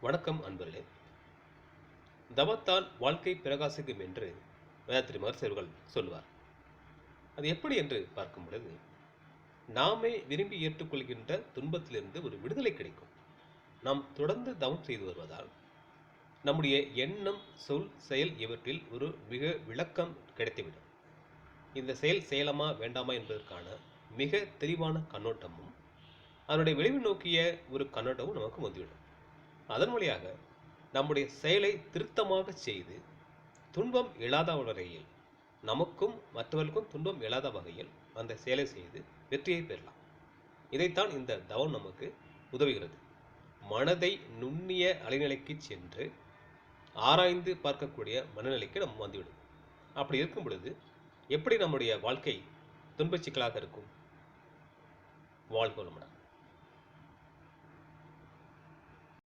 வணக்கம் அன்பர்களே. தவத்தால் வாழ்க்கை பிரகாசிக்கும் என்று வேதாத்திரி மகர்ஷி சொல்வார் அது எப்படி என்று பார்க்கும் பொழுது நாமே விரும்பி ஏற்றுக்கொள்கின்ற துன்பத்திலிருந்து ஒரு விடுதலை கிடைக்கும். நாம் தொடர்ந்து தவம் செய்து வருவதால் நம்முடைய எண்ணம் சொல் செயல் இவற்றில் ஒரு மிக விளக்கம் கிடைத்துவிடும். இந்த செயல் செயலமா வேண்டாமா என்பதற்கான மிக தெளிவான கண்ணோட்டமும் அதனுடைய விளைவு நோக்கிய ஒரு கண்ணோட்டமும் நமக்கு வந்துவிடும். அதன் வழியாக நம்முடைய செயலை திருத்தமாக செய்து துன்பம் இல்லாத வகையில் நமக்கும் மற்றவர்களுக்கும் துன்பம் இல்லாத வகையில் அந்த செயலை செய்து வெற்றியை பெறலாம். இதைத்தான் இந்த தவம் நமக்கு உதவுகிறது. மனதை நுண்ணிய அலைநிலைக்கு சென்று ஆராய்ந்து பார்க்கக்கூடிய மனநிலைக்கு நம்ம வந்துவிடும் அப்படி இருக்கும் பொழுது எப்படி நம்முடைய வாழ்க்கை துன்பச் சிக்கலாக இருக்கும்? வாழ்க